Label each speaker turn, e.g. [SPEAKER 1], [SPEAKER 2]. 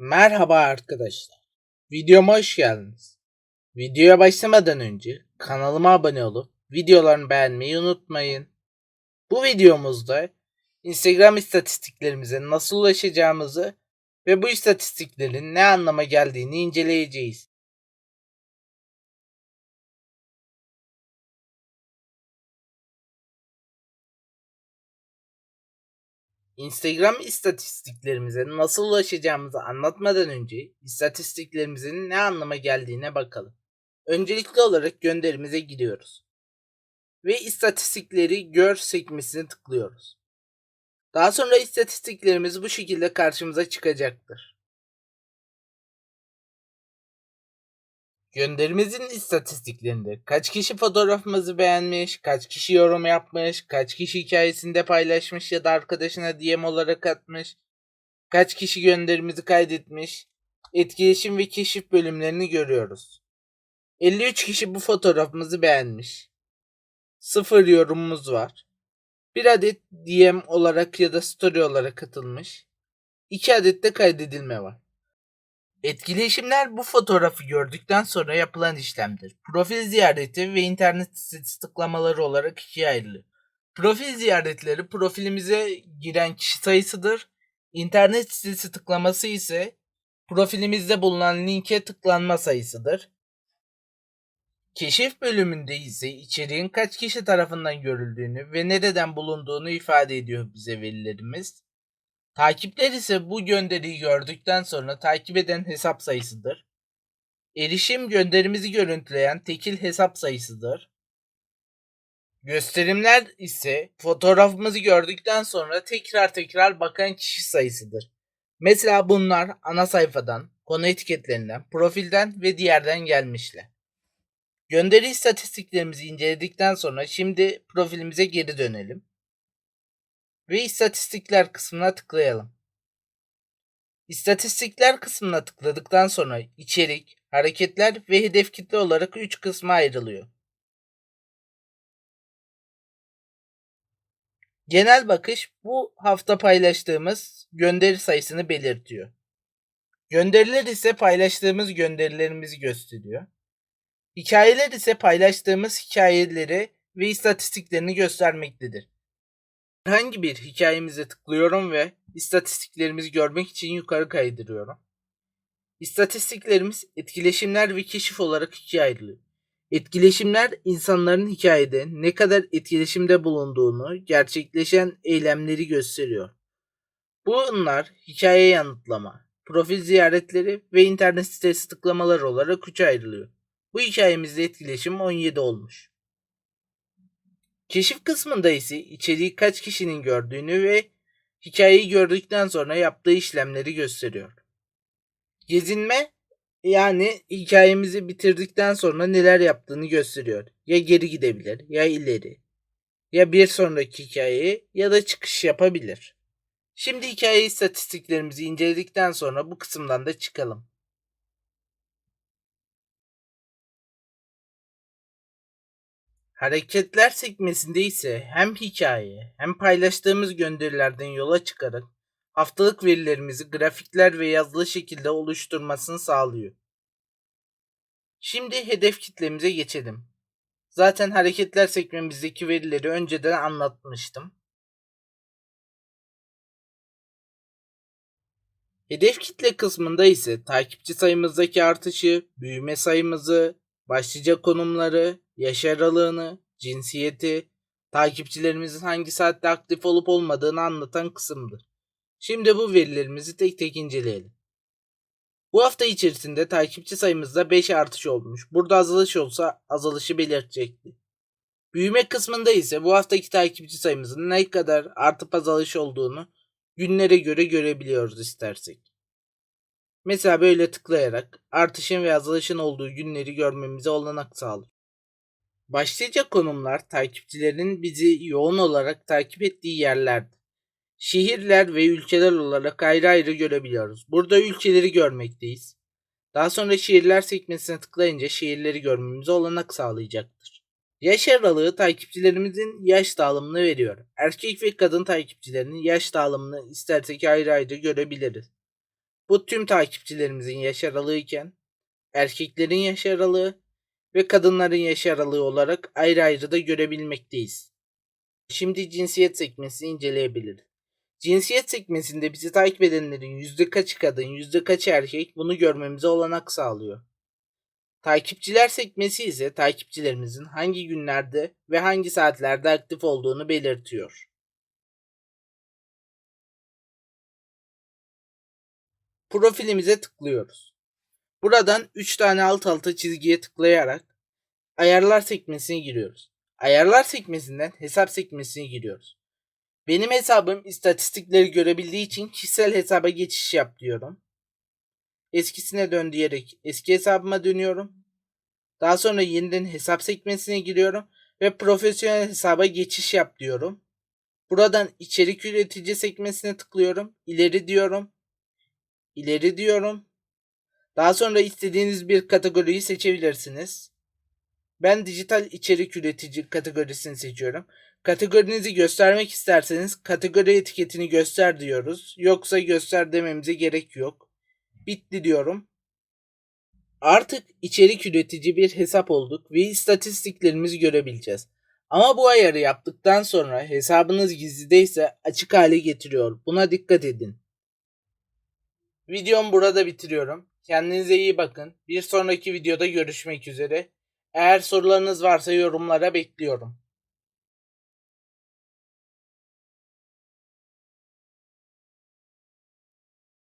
[SPEAKER 1] Merhaba arkadaşlar. Videoma hoş geldiniz. Videoya başlamadan önce kanalıma abone olup videolarımı beğenmeyi unutmayın. Bu videomuzda Instagram istatistiklerimize nasıl ulaşacağımızı ve bu istatistiklerin ne anlama geldiğini inceleyeceğiz. Instagram istatistiklerimize nasıl ulaşacağımızı anlatmadan önce istatistiklerimizin ne anlama geldiğine bakalım. Öncelikli olarak gönderimize gidiyoruz. Ve istatistikleri gör sekmesine tıklıyoruz. Daha sonra istatistiklerimiz bu şekilde karşımıza çıkacaktır. Gönderimizin istatistiklerinde kaç kişi fotoğrafımızı beğenmiş, kaç kişi yorum yapmış, kaç kişi hikayesinde paylaşmış ya da arkadaşına DM olarak atmış, kaç kişi gönderimizi kaydetmiş, etkileşim ve keşif bölümlerini görüyoruz. 53 kişi bu fotoğrafımızı beğenmiş. 0 yorumumuz var. 1 adet DM olarak ya da story olarak katılmış. 2 adet de kaydedilme var. Etkileşimler bu fotoğrafı gördükten sonra yapılan işlemdir. Profil ziyareti ve internet sitesi tıklamaları olarak ikiye ayrılıyor. Profil ziyaretleri profilimize giren kişi sayısıdır. İnternet sitesi tıklaması ise profilimizde bulunan linke tıklanma sayısıdır. Keşif bölümünde ise içeriğin kaç kişi tarafından görüldüğünü ve nereden bulunduğunu ifade ediyor bize verilerimiz. Takipler ise bu gönderiyi gördükten sonra takip eden hesap sayısıdır. Erişim gönderimizi görüntüleyen tekil hesap sayısıdır. Gösterimler ise fotoğrafımızı gördükten sonra tekrar tekrar bakan kişi sayısıdır. Mesela bunlar ana sayfadan, konu etiketlerinden, profilden ve diğerden gelmişler. Gönderi istatistiklerimizi inceledikten sonra şimdi profilimize geri dönelim ve istatistikler kısmına tıklayalım. İstatistikler kısmına tıkladıktan sonra içerik, hareketler ve hedef kitle olarak 3 kısma ayrılıyor. Genel bakış bu hafta paylaştığımız gönderi sayısını belirtiyor. Gönderiler ise paylaştığımız gönderilerimizi gösteriyor. Hikayeler ise paylaştığımız hikayeleri ve istatistiklerini göstermektedir. Herhangi bir hikayemize tıklıyorum ve istatistiklerimizi görmek için yukarı kaydırıyorum. İstatistiklerimiz etkileşimler ve keşif olarak ikiye ayrılıyor. Etkileşimler insanların hikayede ne kadar etkileşimde bulunduğunu, gerçekleşen eylemleri gösteriyor. Bunlar hikaye yanıtlama, profil ziyaretleri ve internet sitesi tıklamaları olarak üçe ayrılıyor. Bu hikayemizde etkileşim 17 olmuş. Keşif kısmında ise içeriği kaç kişinin gördüğünü ve hikayeyi gördükten sonra yaptığı işlemleri gösteriyor. Gezinme yani hikayemizi bitirdikten sonra neler yaptığını gösteriyor. Ya geri gidebilir ya ileri. Ya bir sonraki hikayeyi ya da çıkış yapabilir. Şimdi hikaye istatistiklerimizi inceledikten sonra bu kısımdan da çıkalım. Hareketler sekmesinde ise hem hikaye hem paylaştığımız gönderilerden yola çıkarak haftalık verilerimizi grafikler ve yazılı şekilde oluşturmasını sağlıyor. Şimdi hedef kitlemize geçelim. Zaten hareketler sekmemizdeki verileri önceden anlatmıştım. Hedef kitle kısmında ise takipçi sayımızdaki artışı, büyüme sayımızı, başlıca konumları, yaş aralığını, cinsiyeti, takipçilerimizin hangi saatte aktif olup olmadığını anlatan kısımdır. Şimdi bu verilerimizi tek tek inceleyelim. Bu hafta içerisinde takipçi sayımızda 5 artış olmuş. Burada azalış olsa azalışı belirtecekti. Büyüme kısmında ise bu haftaki takipçi sayımızın ne kadar artıp azalış olduğunu günlere göre görebiliyoruz istersek. Mesela böyle tıklayarak artışın ve azalışın olduğu günleri görmemize olanak sağlıyor. Başlıca konumlar takipçilerin bizi yoğun olarak takip ettiği yerlerdir. Şehirler ve ülkeler olarak ayrı ayrı görebiliyoruz. Burada ülkeleri görmekteyiz. Daha sonra şehirler sekmesine tıklayınca şehirleri görmemize olanak sağlayacaktır. Yaş aralığı takipçilerimizin yaş dağılımını veriyor. Erkek ve kadın takipçilerinin yaş dağılımını istersek ayrı ayrı görebiliriz. Bu tüm takipçilerimizin yaş aralığı iken erkeklerin yaş aralığı ve kadınların yaş aralığı olarak ayrı ayrı da görebilmekteyiz. Şimdi cinsiyet sekmesini inceleyebiliriz. Cinsiyet sekmesinde bizi takip edenlerin yüzde kaçı kadın, yüzde kaçı erkek bunu görmemize olanak sağlıyor. Takipçiler sekmesi ise takipçilerimizin hangi günlerde ve hangi saatlerde aktif olduğunu belirtiyor. Profilimize tıklıyoruz. Buradan 3 tane alt alta çizgiye tıklayarak ayarlar sekmesine giriyoruz. Ayarlar sekmesinden hesap sekmesine giriyoruz. Benim hesabım istatistikleri görebildiği için kişisel hesaba geçiş yap diyorum. Eskisine dön diyerek eski hesabıma dönüyorum. Daha sonra yeniden hesap sekmesine giriyorum ve profesyonel hesaba geçiş yap diyorum. Buradan içerik üretici sekmesine tıklıyorum. İleri diyorum. İleri diyorum. Daha sonra istediğiniz bir kategoriyi seçebilirsiniz. Ben dijital içerik üretici kategorisini seçiyorum. Kategorinizi göstermek isterseniz kategori etiketini göster diyoruz. Yoksa göster dememize gerek yok. Bitti diyorum. Artık içerik üretici bir hesap olduk ve istatistiklerimizi görebileceğiz. Ama bu ayarı yaptıktan sonra hesabınız gizlideyse açık hale getiriyor. Buna dikkat edin. Videomu burada bitiriyorum. Kendinize iyi bakın. Bir sonraki videoda görüşmek üzere. Eğer sorularınız varsa yorumlara bekliyorum.